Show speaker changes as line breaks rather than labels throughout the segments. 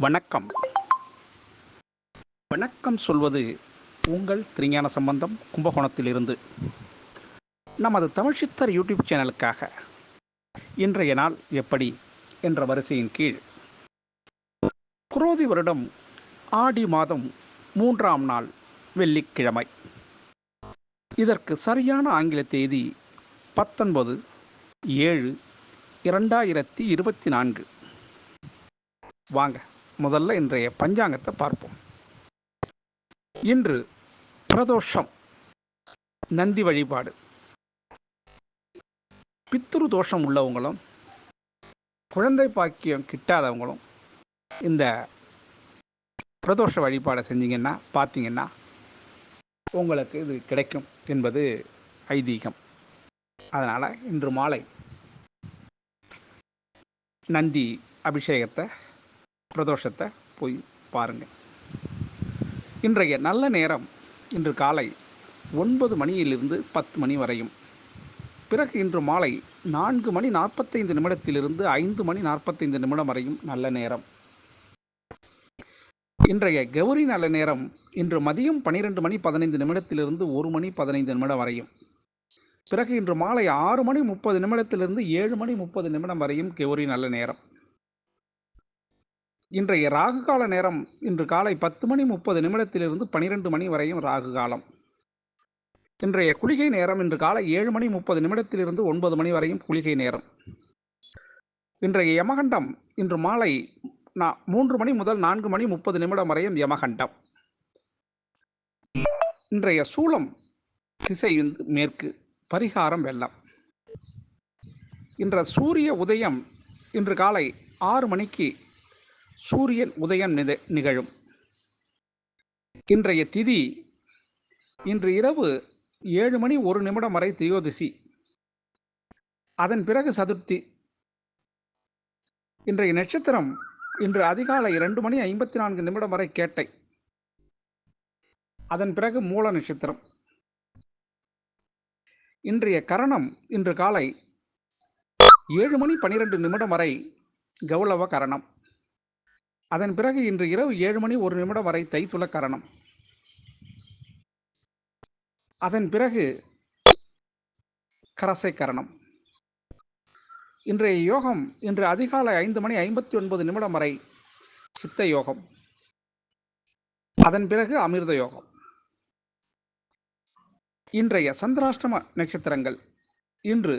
வணக்கம். வணக்கம் சொல்வது உங்கள் திருஞான சம்பந்தம் கும்பகோணத்திலிருந்து. நமது தமிழ் சித்தர் யூடியூப் சேனலுக்காக. இன்றைய நாள் எப்படி என்ற வரிசையின் கீழ். குரோதி வருடம் ஆடி மாதம் மூன்றாம் நாள் வெள்ளிக்கிழமை. இதற்கு சரியான ஆங்கில தேதி பத்தொன்பது ஏழு இரண்டாயிரத்தி இருபத்தி நான்கு. வாங்க. முதல்ல இன்றைய பஞ்சாங்கத்தை பார்ப்போம். இன்று பிரதோஷம் நந்தி வழிபாடு. பித்ரு தோஷம் உள்ளவங்களும் குழந்தை பாக்கியம் கிட்டாதவங்களும் இந்த பிரதோஷ வழிபாடை செஞ்சீங்கன்னா பார்த்தீங்கன்னா உங்களுக்கு இது கிடைக்கும் என்பது ஐதீகம். அதனால் இன்று மாலை நந்தி அபிஷேகத்தை பிரதோஷத்தை போய் பாருங்கள் இன்றைய நல்ல நேரம் இன்று காலை ஒன்பது மணியிலிருந்து பத்து மணி வரையும். பிறகு இன்று மாலை நான்கு மணி நாற்பத்தைந்து நிமிடத்திலிருந்து ஐந்து மணி நாற்பத்தைந்து நிமிடம் வரையும் நல்ல நேரம். இன்றைய கௌரி நல்ல நேரம் இன்று மதியம் பன்னிரெண்டு மணி பதினைந்து நிமிடத்திலிருந்து ஒரு மணி பதினைந்து நிமிடம் வரையும். பிறகு இன்று மாலை ஆறு மணி முப்பது நிமிடத்திலிருந்து ஏழு மணி முப்பது நிமிடம் வரையும் கௌரி நல்ல நேரம். இன்றைய ராகு கால நேரம் இன்று காலை பத்து மணி முப்பது நிமிடத்திலிருந்து பனிரெண்டு மணி வரையும் ராகு காலம். இன்றைய குளிகை நேரம் இன்று காலை ஏழு மணி முப்பது நிமிடத்திலிருந்து ஒன்பது மணி வரையும் குளிகை நேரம். இன்றைய யமகண்டம் இன்று மாலை மூன்று மணி முதல் நான்கு மணி முப்பது நிமிடம் வரையும் யமகண்டம். இன்றைய சூளம் திசை வந்து மேற்கு பரிகாரம் வெள்ளம். இன்ற சூரிய உதயம் இன்று காலை ஆறு மணிக்கு சூரியன் உதயம் நிகழும். இன்றைய திதி இன்று இரவு ஏழு மணி ஒரு நிமிடம் வரை தியோதிசி. அதன் பிறகு சதுர்த்தி. இன்றைய நட்சத்திரம் இன்று அதிகாலை இரண்டு மணி ஐம்பத்தி நான்கு நிமிடம் வரை கேட்டை. அதன் பிறகு மூல நட்சத்திரம். இன்றைய கரணம் இன்று காலை ஏழு மணி பனிரெண்டு நிமிடம் வரை கௌளவ கரணம். அதன் பிறகு இன்று இரவு ஏழு மணி ஒரு நிமிடம் வரை தைத்துள கரணம் அதன் பிறகு கரசை கரணம் இன்றைய யோகம் இன்று அதிகாலை ஐந்து மணி ஐம்பத்தி ஒன்பது நிமிடம் வரை சித்த யோகம். அதன் பிறகு அமிர்த யோகம். இன்றைய சந்திராஷ்டம நட்சத்திரங்கள். இன்று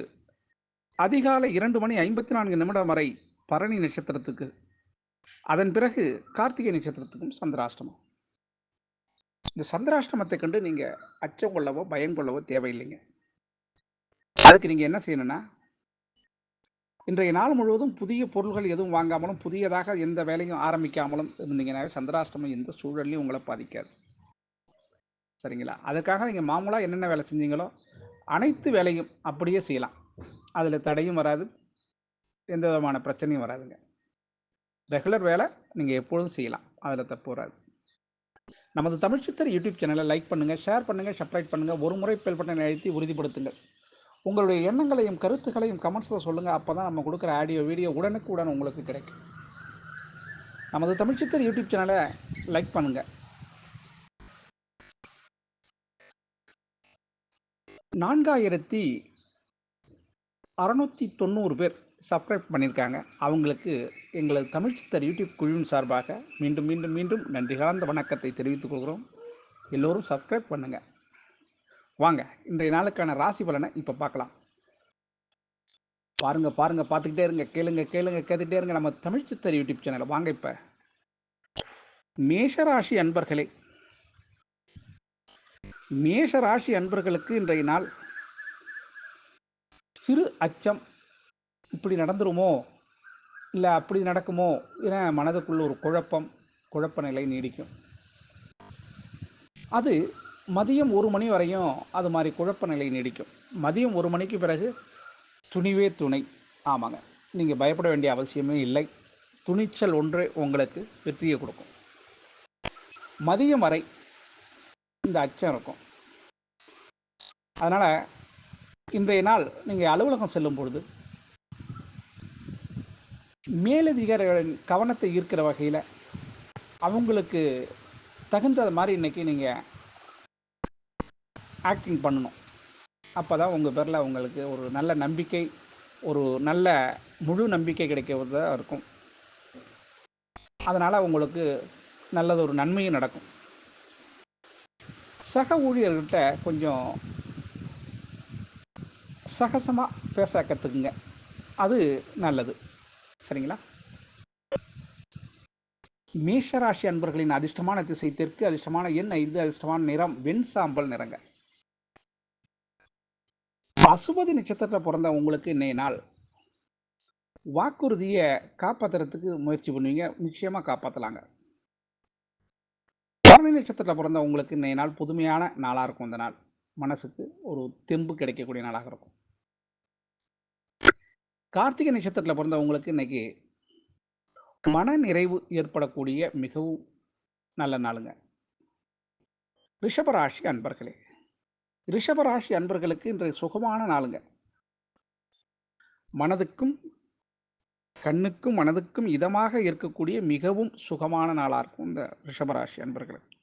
அதிகாலை இரண்டு மணி ஐம்பத்தி நான்கு நிமிடம் வரை பரணி நட்சத்திரத்துக்கு அதன் பிறகு கார்த்திகை நட்சத்திரத்துக்கும் சந்திராஷ்டமம். இந்த சந்திராஷ்டமத்தை கண்டு நீங்கள் அச்சம் கொள்ளவோ பயம் கொள்ளவோ தேவையில்லைங்க. அதுக்கு நீங்கள் என்ன செய்யணும்னா இன்றைய நாள் முழுவதும் புதிய பொருள்கள் எதுவும் வாங்காமலும் புதியதாக எந்த வேலையும் ஆரம்பிக்காமலும் இருந்தீங்கன்னாவே சந்திராஷ்டமம் எந்த சூழல்லையும் உங்களை பாதிக்காது. சரிங்களா? அதுக்காக நீங்கள் மாமூலாக என்னென்ன வேலை செஞ்சீங்களோ அனைத்து வேலையும் அப்படியே செய்யலாம். அதில் தடையும் வராது. எந்த விதமான பிரச்சனையும் வராதுங்க. ரெகுலர் வேலை நீங்கள் எப்பொழுதும் செய்யலாம். அதில் தப்பு வராது. நமது தமிழ் சித்தர் யூடியூப் சேனலை லைக் பண்ணுங்கள் ஷேர் பண்ணுங்கள் சப்ஸ்கிரைப் பண்ணுங்கள் ஒரு முறை பெல் பட்டனை அழுத்தி உறுதிப்படுத்துங்கள். உங்களுடைய எண்ணங்களையும் கருத்துக்களையும் கமெண்ட்ஸில் சொல்லுங்கள் அப்போ தான் நம்ம கொடுக்குற ஆடியோ வீடியோ உடனுக்குடன் உங்களுக்கு கிடைக்கும். நமது தமிழ் சித்தர் யூடியூப் சேனலை லைக் பண்ணுங்கள் நான்காயிரத்தி அறநூற்றி தொண்ணூறு பேர் சப்ஸ்கிரைப் பண்ணியிருக்காங்க அவங்களுக்கு எங்களது தமிழ் சித்தர் யூடியூப் குழுவின் சார்பாக மீண்டும் மீண்டும் மீண்டும் நன்றி கலந்த வணக்கத்தை தெரிவித்துக் கொள்கிறோம். எல்லோரும் சப்ஸ்கிரைப் பண்ணுங்கள் வாங்க இன்றைய நாளுக்கான ராசி பலனை இப்போ பார்க்கலாம். பாருங்க பாருங்க பார்த்துக்கிட்டே இருங்க கேளுங்க கேளுங்க கேட்டுக்கிட்டே இருங்க நம்ம தமிழ் சித்தர் யூடியூப் சேனலை. வாங்க இப்போ. மேஷராசி அன்பர்களே மேஷராசி அன்பர்களுக்கு இன்றைய நாள் சிறு அச்சம் இப்படி நடந்துருமோ? இல்லை அப்படி நடக்குமோ? என மனதுக்குள்ள ஒரு குழப்பம் குழப்ப நிலை நீடிக்கும். அது மதியம் ஒரு மணி வரையும் அது மாதிரி குழப்ப நிலை நீடிக்கும். மதியம் ஒரு மணிக்கு பிறகு துணிவே துணை. ஆமாங்க. நீங்கள் பயப்பட வேண்டிய அவசியமே இல்லை. துணிச்சல் ஒன்று உங்களுக்கு வெற்றியை கொடுக்கும். மதியம் வரை இந்த அச்சம் இருக்கும். அதனால் இன்றைய நாள் நீங்கள் அலுவலகம் செல்லும் பொழுது மேலதிகாரிகளின் கவனத்தை ஈர்க்கிற வகையில் அவங்களுக்கு தகுந்த மாதிரி இன்றைக்கி நீங்கள் ஆக்டிங் பண்ணணும். அப்போ தான் உங்கள் பேரில் அவங்களுக்கு ஒரு நல்ல நம்பிக்கை ஒரு நல்ல முழு நம்பிக்கை கிடைக்கிறதாக இருக்கும். அதனால் உங்களுக்கு நல்லது ஒரு நன்மையும் நடக்கும். சக ஊழியர்கிட்ட கொஞ்சம் சகசமாக பேச கற்றுக்குங்க அது நல்லது. சரிங்களா? மேஷராசி அன்பர்களின் அதிர்ஷ்டமான திசை தெற்கு அதிர்ஷ்டமான எண் ஐந்து அதிர்ஷ்டமான நிறம் வெண் சாம்பல் நிறங்க. பசுபதி நட்சத்திரத்தில் பிறந்த உங்களுக்கு இன்னைய நாள். வாக்குறுதியை காப்பாற்றுறதுக்கு முயற்சி பண்ணுவீங்க நிச்சயமாக காப்பாற்றலாங்க பரணி நட்சத்திரத்தில் பிறந்த உங்களுக்கு இன்னைய நாள் புதுமையான நாளாக இருக்கும் இந்த நாள். மனசுக்கு ஒரு தெம்பு கிடைக்கக்கூடிய நாளாக இருக்கும். கார்த்திகை நட்சத்திரத்தில் பிறந்தவங்களுக்கு இன்னைக்கு மன நிறைவு ஏற்படக்கூடிய மிகவும் நல்ல நாளுங்க. ரிஷபராசி அன்பர்களே ரிஷபராசி அன்பர்களுக்கு இன்றைய சுகமான நாளுங்க. மனதுக்கும் கண்ணுக்கும் மனதுக்கும் இதமாக இருக்கக்கூடிய மிகவும் சுகமான நாளாக இருக்கும் இந்த ரிஷபராசி அன்பர்களுக்கு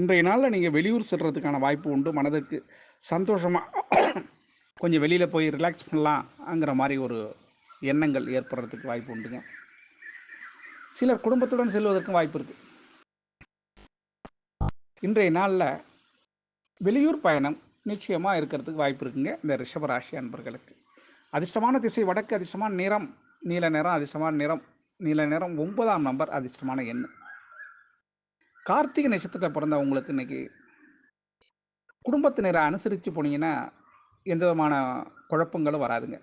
இன்றைய நாளில் நீங்கள் வெளியூர் செல்றதுக்கான வாய்ப்பு உண்டு. மனதுக்கு சந்தோஷமாக கொஞ்சம் வெளியில் போய் ரிலாக்ஸ் பண்ணலாம்ங்கிற மாதிரி ஒரு எண்ணங்கள் ஏற்படுறதுக்கு வாய்ப்பு உண்டுங்க. சிலர் குடும்பத்துடன் செல்வதற்கும் வாய்ப்பு இருக்குது இன்றைய நாளில் வெளியூர் பயணம் நிச்சயமாக இருக்கிறதுக்கு வாய்ப்பு இருக்குங்க இந்த ரிஷபராசி அன்பர்களுக்கு. அதிர்ஷ்டமான திசை வடக்கு அதிர்ஷ்டமான நிறம் நீல நிறம் அதிர்ஷ்டமான நிறம் நீல நிறம் ஒன்பதாம் நம்பர் அதிர்ஷ்டமான எண் கார்த்திகை நட்சத்திரத்தில் பிறந்தவங்களுக்கு இன்னைக்கு குடும்பத்தினரை அனுசரித்து போனீங்கன்னா எந்த விதமான குழப்பங்களும் வராதுங்க.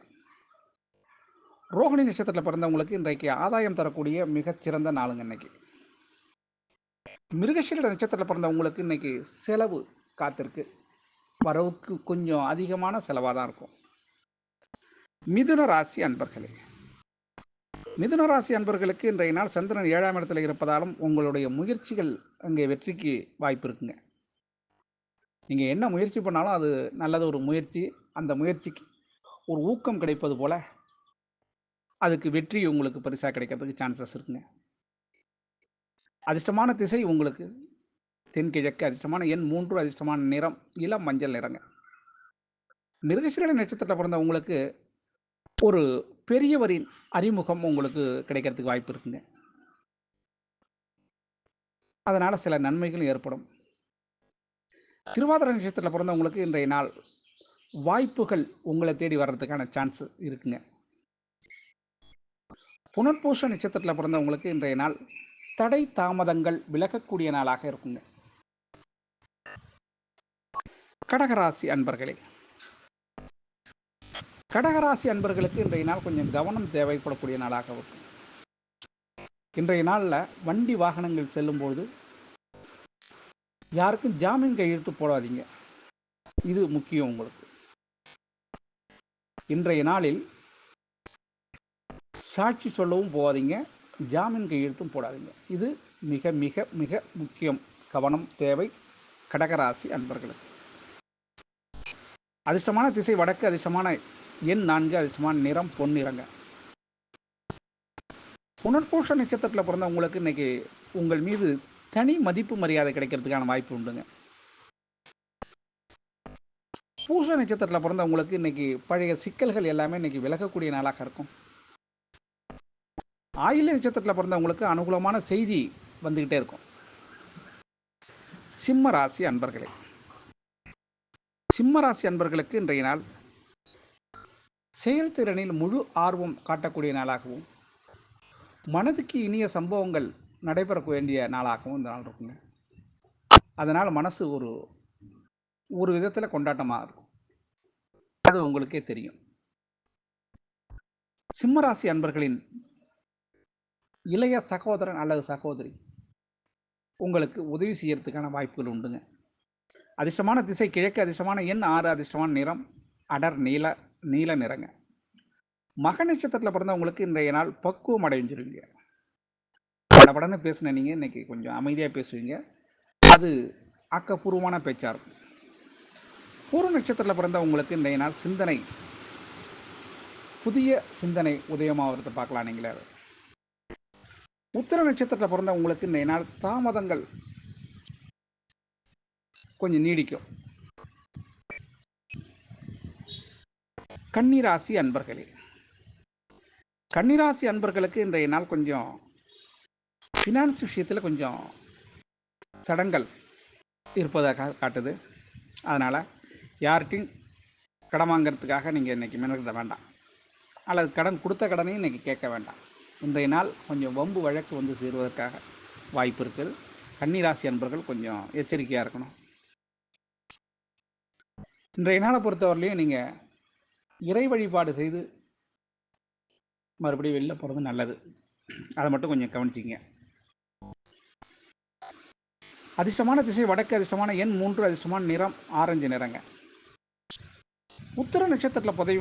ரோஹிணி நட்சத்திரத்தில் பிறந்தவங்களுக்கு இன்றைக்கு ஆதாயம் தரக்கூடிய மிகச்சிறந்த நாளுங்க இன்னைக்கு. மிருகசீல நட்சத்திரத்தில் பிறந்தவங்களுக்கு இன்னைக்கு செலவு காத்திருக்கு. வரவுக்கு கொஞ்சம் அதிகமான செலவாக தான் இருக்கும். மிதுன ராசி அன்பர்களே. மிதுன ராசி அன்பர்களுக்கு இன்றைய நாள் சந்திரன் ஏழாம் இடத்தில் இருப்பதாலும் உங்களுடைய முயற்சிகள் அங்கே வெற்றிக்கு வாய்ப்பு இருக்குங்க. நீங்கள் என்ன முயற்சி பண்ணாலும் அது நல்லது ஒரு முயற்சி. அந்த முயற்சிக்கு ஒரு ஊக்கம் கிடைப்பது போல் அதுக்கு வெற்றி உங்களுக்கு பரிசாக கிடைக்கிறதுக்கு சான்சஸ் இருக்குங்க. அதிர்ஷ்டமான திசை உங்களுக்கு. தென்கிழக்கு அதிர்ஷ்டமான எண் மூன்று அதிர்ஷ்டமான நிறம் இளம் மஞ்சள் நிறங்க. மிருகசீரட நட்சத்திரத்தில் பிறந்த உங்களுக்கு ஒரு பெரியவரின் அறிமுகம் உங்களுக்கு கிடைக்கிறதுக்கு வாய்ப்பு இருக்குங்க. அதனால் சில நன்மைகளும் ஏற்படும். திருவாதிரை நட்சத்திரத்தில் பிறந்தவங்களுக்கு இன்றைய நாள் வாய்ப்புகள் உங்களை தேடி வர்றதுக்கான சான்ஸ் இருக்குங்க. புனர்பூச நட்சத்திரத்தில் பிறந்தவங்களுக்கு இன்றைய நாள் தடை தாமதங்கள் விலகக்கூடிய நாளாக இருக்குங்க. கடகராசி அன்பர்களே கடகராசி அன்பர்களுக்கு இன்றைய நாள் கொஞ்சம் கவனம் தேவைப்படக்கூடிய நாளாக இருக்கும். இன்றைய நாளில் வண்டி வாகனங்கள் செல்லும்போது யாருக்கும் ஜாமீன் கையெழுத்து போடாதீங்க. இது முக்கியம் உங்களுக்கு. இன்றைய நாளில் சாட்சி சொல்லவும் போகாதீங்க ஜாமீன் கையெழுத்தும் போடாதீங்க. இது மிக மிக மிக முக்கியம். கவனம் தேவை. கடகராசி அன்பர்களுக்கு அதிர்ஷ்டமான திசை வடக்கு அதிர்ஷ்டமான எண் நான்கு அதிர்ஷ்டமான நிறம் பொன்னிறங்க புனர்பூஷ நட்சத்திரத்தில் பிறந்த உங்களுக்கு இன்னைக்கு உங்கள் மீது தனி மதிப்பு மரியாதை கிடைக்கிறதுக்கான வாய்ப்பு உண்டுங்க. பூச நட்சத்திரத்தில் பிறந்த உங்களுக்கு இன்னைக்கு பழைய சிக்கல்கள் எல்லாமே இன்னைக்கு விலகக்கூடிய நாளாக இருக்கும். ஆயுள நட்சத்திரத்தில் பிறந்தவங்களுக்கு அனுகூலமான செய்தி வந்துக்கிட்டே இருக்கும். சிம்ம ராசி அன்பர்களே. சிம்ம ராசி அன்பர்களுக்கு இன்றைய நாள் செயல்திறனில் முழு ஆர்வம் காட்டக்கூடிய நாளாகவும் மனதுக்கு இனிய சம்பவங்கள் நடைபெற வேண்டிய நாளாகவும் இந்த நாள் இருக்குங்க. அதனால் மனசு ஒரு ஒரு விதத்தில் கொண்டாட்டமாக இருக்கும். அது உங்களுக்கே தெரியும். சிம்மராசி அன்பர்களின் இளைய சகோதரன் அல்லது சகோதரி உங்களுக்கு உதவி செய்யறதுக்கான வாய்ப்புகள் உண்டுங்க. அதிர்ஷ்டமான திசை கிழக்கு அதிர்ஷ்டமான எண் ஆறு அதிர்ஷ்டமான நிறம் அடர் நீல நீல நிறங்க. மக நட்சத்திரத்தில் பிறந்தவங்களுக்கு இன்றைய நாள் பக்குவம் அடைஞ்சிருவீங்க படபடன்னு பேசின நீங்கள் இன்னைக்கு கொஞ்சம் அமைதியாக பேசுவீங்க. அது ஆக்கப்பூர்வமான பேச்சாக இருக்கும் பூர்வ நட்சத்திரத்தில் பிறந்தவங்களுக்கு இன்றைய நாள் சிந்தனை புதிய சிந்தனை உதயமாகிறத பார்க்கலாம் நீங்களே. உத்திர நட்சத்திரத்தில் பிறந்த உங்களுக்கு இன்றைய நாள் தாமதங்கள் கொஞ்சம் நீடிக்கும். கன்னிராசி அன்பர்களே கன்னிராசி அன்பர்களுக்கு இன்றைய நாள் கொஞ்சம் ஃபினான்ஸ் விஷயத்தில் கொஞ்சம் தடங்கள் இருப்பதாக காட்டுது. அதனால் யார்கிட்டையும் கடன் வாங்கிறதுக்காக நீங்கள் இன்றைக்கி மெனக்கிட வேண்டாம். அல்லது கடன் கொடுத்த கடனையும் இன்றைக்கி கேட்க வேண்டாம். இன்றைய நாள் கொஞ்சம் வம்பு வழக்கு வந்து சேருவதற்காக வாய்ப்பு இருக்குது. கன்னிராசி அன்பர்கள் கொஞ்சம் எச்சரிக்கையாக இருக்கணும். இன்றைய நாளை பொறுத்தவரையிலையும் நீங்கள் இறை வழிபாடு செய்து மறுபடியும் வெளில போகிறது நல்லது. அதை மட்டும் கொஞ்சம் கவனிச்சிங்க அதிர்ஷ்டமான திசை வடக்கு அதிர்ஷ்டமான எண் மூன்று அதிர்ஷ்டமான நிறம் ஆரஞ்சு நிறங்க. உத்தர நட்சத்திரத்தில் புதை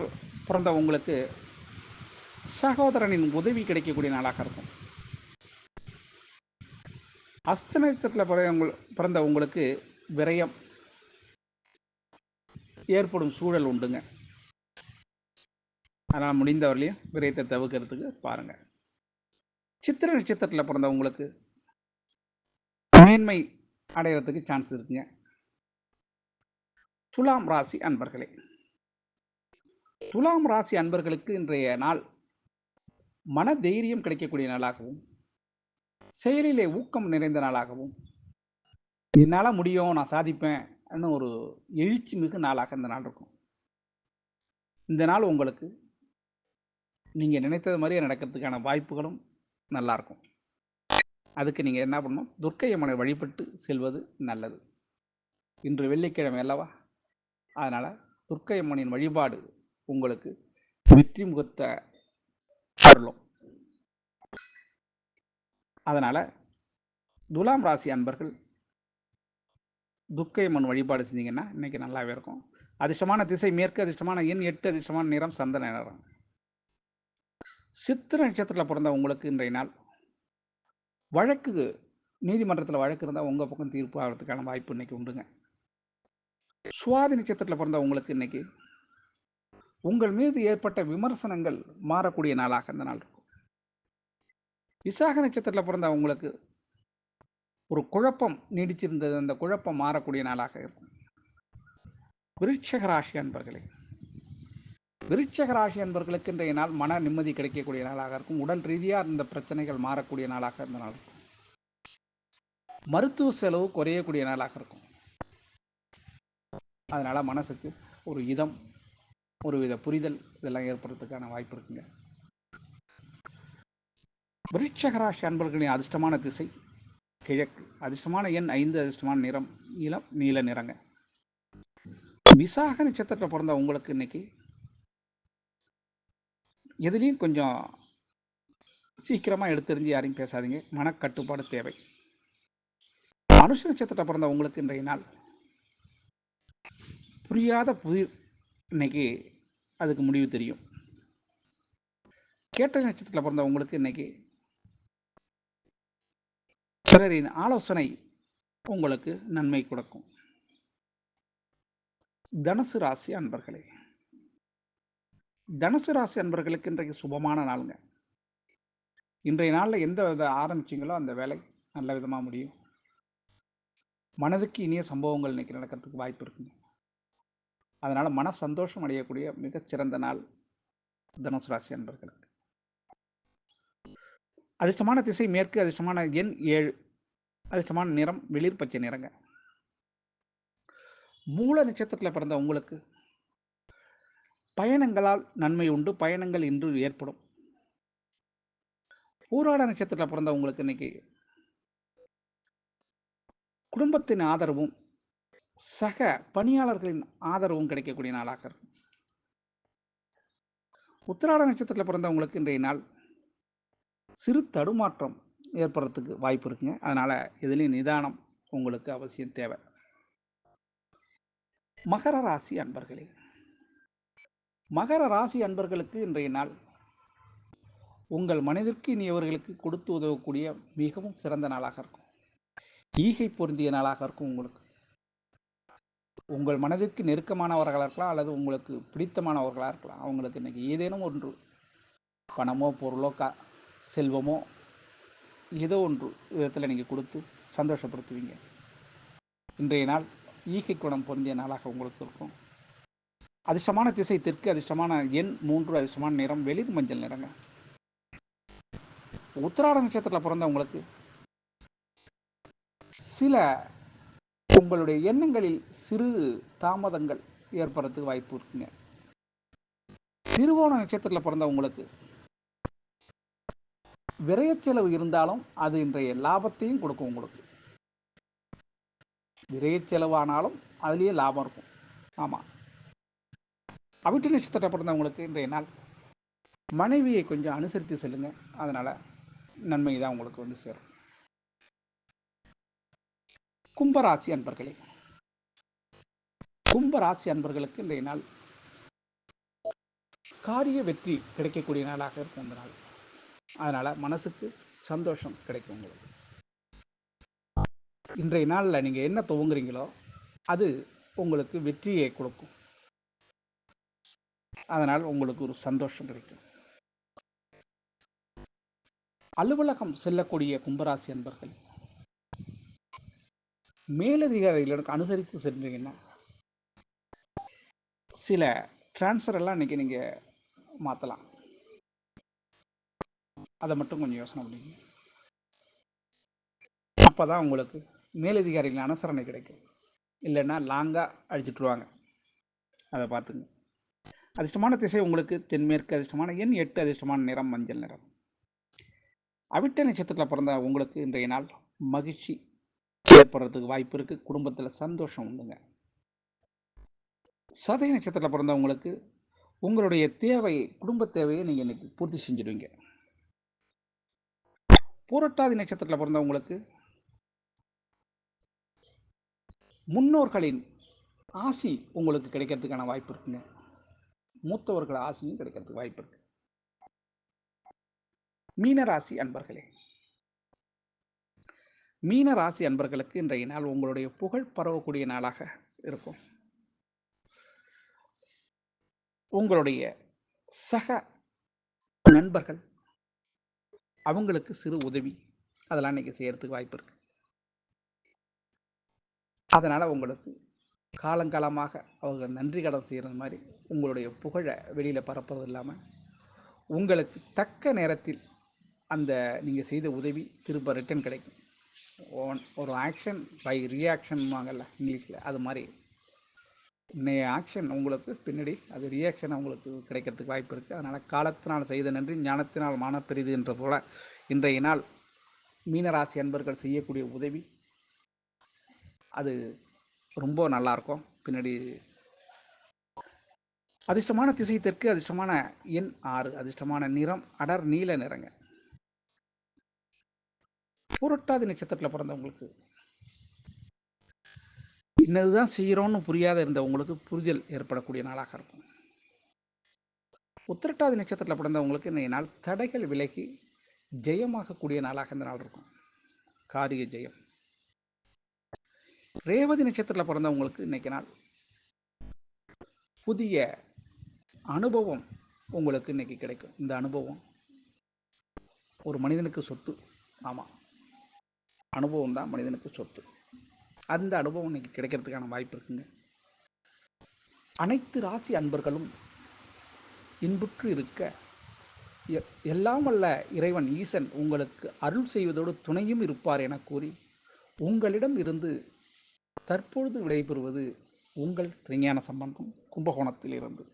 பிறந்த உங்களுக்கு சகோதரனின் உதவி கிடைக்கக்கூடிய நாளாக இருக்கும். அஸ்த நட்சத்திரத்தில் பிறந்த உங்களுக்கு விரயம் ஏற்படும் சூழல் உண்டுங்க. அதனால் முடிந்தவர்களையும் விரயத்தை தவிர்க்கிறதுக்கு பாருங்கள் சித்திர நட்சத்திரத்தில் பிறந்தவங்களுக்கு மேன்மை அடையிறதுக்கு சான்ஸ் இருக்குங்க. துலாம் ராசி அன்பர்களே. துலாம் ராசி அன்பர்களுக்கு இன்றைய நாள் மன தைரியம் கிடைக்கக்கூடிய நாளாகவும் செயலிலே ஊக்கம் நிறைந்த நாளாகவும் என்னால் முடியும் நான் சாதிப்பேன் ஒரு எழுச்சி மிகு நாளாக இந்த நாள் இருக்கும். இந்த நாள் உங்களுக்கு நீங்கள் நினைத்தது மாதிரியே நடக்கிறதுக்கான வாய்ப்புகளும் நல்லாயிருக்கும் அதுக்கு நீங்கள் என்ன பண்ணணும்? துர்க்கை அம்மனை வழிபட்டு செல்வது நல்லது. இன்று வெள்ளிக்கிழமை அல்லவா? அதனால் துர்க்கை அம்மனின் வழிபாடு உங்களுக்கு வெற்றி முகத்தை அருளும் அதனால் துலாம் ராசி அன்பர்கள் துர்க்கை அம்மன் வழிபாடு செஞ்சீங்கன்னா இன்றைக்கி நல்லாவே இருக்கும். அதிர்ஷ்டமான திசை மேற்கு அதிர்ஷ்டமான எண் எட்டு அதிர்ஷ்டமான நிறம் சந்தன நிறம். சித்திர நட்சத்திரத்தில் பிறந்த உங்களுக்கு இன்றைய நாள் வழக்கு நீதிமன்றத்தில் வழக்கு இருந்தால் உங்கள் பக்கம் தீர்ப்பு ஆகிறதுக்கான வாய்ப்பு இன்றைக்கி உண்டுங்க. சுவாதி நட்சத்திரத்தில் பிறந்த உங்களுக்கு இன்றைக்கி உங்கள் மீது ஏற்பட்ட விமர்சனங்கள் மாறக்கூடிய நாளாக இந்த நாள் இருக்கும். விசாக நட்சத்திரத்தில் பிறந்த உங்களுக்கு ஒரு குழப்பம் நீடிச்சிருந்தது. அந்த குழப்பம் மாறக்கூடிய நாளாக இருக்கும். விருட்சக ராசி அன்பர்களே விருட்சக ராசி அன்பர்களுக்கு இன்றைய நாள் மன நிம்மதி கிடைக்கக்கூடிய நாளாக இருக்கும். உடல் ரீதியாக இந்த பிரச்சனைகள் மாறக்கூடிய நாளாக இந்த நாள் இருக்கும். மருத்துவ செலவு குறையக்கூடிய நாளாக இருக்கும். அதனால் மனசுக்கு ஒரு இதம் ஒரு வித புரிதல் இதெல்லாம் ஏற்படுறதுக்கான வாய்ப்பு இருக்குங்க. விருட்சகராசி அன்பர்களின் அதிர்ஷ்டமான திசை கிழக்கு. அதிர்ஷ்டமான எண் ஐந்து அதிர்ஷ்டமான நிறம் இளம் நீல நிறங்க. விசாக நட்சத்திரத்தில் பிறந்த உங்களுக்கு இன்னைக்கு எதுலேயும் கொஞ்சம் சீக்கிரமாக எடுத்தெறிஞ்சு யாரையும் பேசாதீங்க. மனக்கட்டுப்பாடு தேவை. மனுஷ நட்சத்திரத்தில் பிறந்த உங்களுக்கு இன்றைய நாள் புரியாத புதிர் இன்னைக்கு அதுக்கு முடிவு தெரியும். கேட்ட நட்சத்திரத்தில் பிறந்த உங்களுக்கு இன்னைக்கு பிறரின் ஆலோசனை உங்களுக்கு நன்மை கொடுக்கும். தனுசு ராசி அன்பர்களே தனுசு ராசி அன்பர்களுக்கு இன்றைக்கு சுபமான நாளுங்க. இன்றைய நாளில் எந்த வித ஆரம்பிச்சிங்களோ அந்த வேலை நல்ல விதமாக முடியும். மனதுக்கு இனிய சம்பவங்கள் இன்றைக்கி நடக்கிறதுக்கு வாய்ப்பு இருக்குங்க. அதனால் மன சந்தோஷம் அடையக்கூடிய மிகச்சிறந்த நாள் தனுசு ராசி அன்பர்களுக்கு. அதிர்ஷ்டமான திசை மேற்கு அதிர்ஷ்டமான எண் ஏழு. அதிர்ஷ்டமான நிறம் வெளிர் பச்சை நிறங்க. மூல நட்சத்திரத்தில் பிறந்த உங்களுக்கு பயணங்களால் நன்மை உண்டு பயணங்கள் இன்று ஏற்படும். ஊராட நட்சத்திரத்தில் பிறந்த உங்களுக்கு இன்னைக்கு குடும்பத்தின் ஆதரவும் சக பணியாளர்களின் ஆதரவும் கிடைக்கக்கூடிய நாளாக இருக்கும் உத்திராட நட்சத்திரத்தில் பிறந்தவங்களுக்கு இன்றைய நாள் சிறு தடுமாற்றம் ஏற்படுறதுக்கு வாய்ப்பு இருக்குங்க. அதனால் இதுலேயும் நிதானம் உங்களுக்கு அவசியம் தேவை. மகர ராசி அன்பர்களே மகர ராசி அன்பர்களுக்கு இன்றைய நாள் உங்கள் மனதிற்கு இனியவர்களுக்கு கொடுத்து உதவக்கூடிய மிகவும் சிறந்த நாளாக இருக்கும். ஈகை பொருந்திய நாளாக இருக்கும் உங்களுக்கு. உங்கள் மனதிற்கு நெருக்கமானவர்களாக இருக்கலாம் அல்லது உங்களுக்கு பிடித்தமானவர்களாக இருக்கலாம். அவங்களுக்கு இன்றைக்கி ஏதேனும் ஒன்று பணமோ பொருளோ கா செல்வமோ ஏதோ ஒன்று விதத்தில் நீங்கள் கொடுத்து சந்தோஷப்படுத்துவீங்க. இன்றைய நாள் ஈகை குணம் பொருந்திய நாளாக உங்களுக்கு இருக்கும். அதிர்ஷ்டமான திசை தெற்கு அதிர்ஷ்டமான எண் மூன்று அதிர்ஷ்டமான நிறம் வெளிர் மஞ்சள் நிறங்க. உத்திராட நட்சத்திரத்தில் பிறந்தவங்களுக்கு சில உங்களுடைய எண்ணங்களில் சிறு தாமதங்கள் ஏற்படுறதுக்கு வாய்ப்பு இருக்குங்க. திருவோண நட்சத்திரத்தில் பிறந்தவங்களுக்கு விரயச்செலவு இருந்தாலும் அது இன்றைய லாபத்தையும் கொடுக்கும் உங்களுக்கு. விரயச்செலவானாலும் அதுலேயே லாபம் இருக்கும். ஆமாம் அவிட்டு நட்சத்திரம் பிறந்தவங்களுக்கு இன்றைய நாள். மனைவியை கொஞ்சம் அனுசரித்து செல்லுங்க. அதனால் நன்மை தான் உங்களுக்கு வந்து சேரும். கும்பராசி அன்பர்களே. கும்பராசி அன்பர்களுக்கு இன்றைய நாள் காரிய வெற்றி கிடைக்கக்கூடிய நாளாக இருக்கும் இந்த நாள். அதனால் மனசுக்கு சந்தோஷம் கிடைக்கும் உங்களுக்கு. இன்றைய நாளில் நீங்கள் என்ன துவங்குறீங்களோ அது உங்களுக்கு வெற்றியை கொடுக்கும். அதனால் உங்களுக்கு ஒரு சந்தோஷம் கிடைக்கும். அலுவலகம் செல்லக்கூடிய கும்பராசி அன்பர்கள் மேலதிகாரிகளுக்கு அனுசரித்து சென்றீங்கன்னா சில டிரான்ஸ்ஃபர் எல்லாம் இன்னைக்கு நீங்கள் மாற்றலாம் அதை மட்டும் கொஞ்சம் யோசனை பண்ணிங்க அப்போ தான் உங்களுக்கு மேலதிகாரிகளின் அனுசரணை கிடைக்கும். இல்லைன்னா லாங்காக அழிச்சிட்ருவாங்க அதை பார்த்துங்க. அதிர்ஷ்டமான திசை உங்களுக்கு தென்மேற்கு அதிர்ஷ்டமான எண் எட்டு அதிர்ஷ்டமான நிறம் மஞ்சள் நிறம். அவிட்ட நட்சத்திரத்தில் பிறந்த உங்களுக்கு இன்றைய நாள் மகிழ்ச்சி ஏற்படுறதுக்கு வாய்ப்பு இருக்குது குடும்பத்தில் சந்தோஷம் உண்டுங்க. சதய நட்சத்திரத்தில் பிறந்தவங்களுக்கு உங்களுடைய தேவையை குடும்ப தேவையை நீங்கள் இன்னைக்கு பூர்த்தி செஞ்சிடுவீங்க. புரட்டாதி நட்சத்திரத்தில் பிறந்தவங்களுக்கு முன்னோர்களின் ஆசி உங்களுக்கு கிடைக்கிறதுக்கான வாய்ப்பு இருக்குங்க. மூத்தவர்கள் ஆசையும் கிடைக்கிறதுக்கு வாய்ப்பு இருக்கு. மீனராசி அன்பர்களே. மீனராசி அன்பர்களுக்கு இன்றைய நாள் உங்களுடைய புகழ் பரவக்கூடிய நாளாக இருக்கும். உங்களுடைய சக நண்பர்கள் அவங்களுக்கு சிறு உதவி அதெல்லாம் இன்னைக்கு செய்யறதுக்கு வாய்ப்பு இருக்கு. அதனால் உங்களுக்கு காலங்காலமாக அவங்க நன்றி கடன் செய்கிறது மாதிரி உங்களுடைய புகழை வெளியில் பரப்புறது இல்லாமல் உங்களுக்கு தக்க நேரத்தில் அந்த நீங்கள் செய்த உதவி திரும்ப ரிட்டர்ன் கிடைக்கும். ஒன் ஒரு ஆக்ஷன் பை ரியாக்ஷன்வாங்கல்ல இங்கிலீஷில். அது மாதிரி. இன்னைய ஆக்ஷன் உங்களுக்கு பின்னாடி அது ரியாக்ஷன் உங்களுக்கு கிடைக்கிறதுக்கு வாய்ப்பு இருக்குது அதனால் காலத்தினால் செய்த நன்றி ஞானத்தினால் மான பெரிது என்ற போல இன்றைய நாள் மீனராசி அன்பர்கள் செய்யக்கூடிய உதவி. அது ரொம்ப நல்லாயிருக்கும் பின்னாடி அதிர்ஷ்டமான திசை தெற்கு அதிர்ஷ்டமான எண் ஆறு. அதிர்ஷ்டமான நிறம் அடர் நீல நிறங்க. புரட்டாதி நட்சத்திரத்தில் பிறந்தவங்களுக்கு இன்னதுதான் செய்கிறோன்னு புரியாத இருந்தவங்களுக்கு புரிதல் ஏற்படக்கூடிய நாளாக இருக்கும். உத்திரட்டாதி நட்சத்திரத்தில் பிறந்தவங்களுக்கு இன்றைய நாள் தடைகள் விலகி ஜெயமாகக்கூடிய நாளாக இந்த நாள் இருக்கும். காரிய ஜெயம். ரேவதி நட்சத்திரத்தில் பிறந்தவங்களுக்கு இன்னைக்கு நாள். புதிய அனுபவம் உங்களுக்கு இன்னைக்கு கிடைக்கும். இந்த அனுபவம் ஒரு மனிதனுக்கு சொத்து. ஆமாம் அனுபவம் தான் மனிதனுக்கு சொத்து. அந்த அனுபவம் இன்னைக்கு கிடைக்கிறதுக்கான வாய்ப்பு இருக்குங்க. அனைத்து ராசி அன்பர்களும் இன்புற்று இருக்க எ- எல்லாம் வல்ல இறைவன் ஈசன் உங்களுக்கு அருள் செய்வதோடு துணையும் இருப்பார் என கூறி உங்களிடம் இருந்து தற்பொழுது விடைபெறுவது உங்கள் திருஞான சம்பந்தம் கும்பகோணத்தில் இருந்து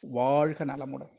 வாழ்க நலமுடன்.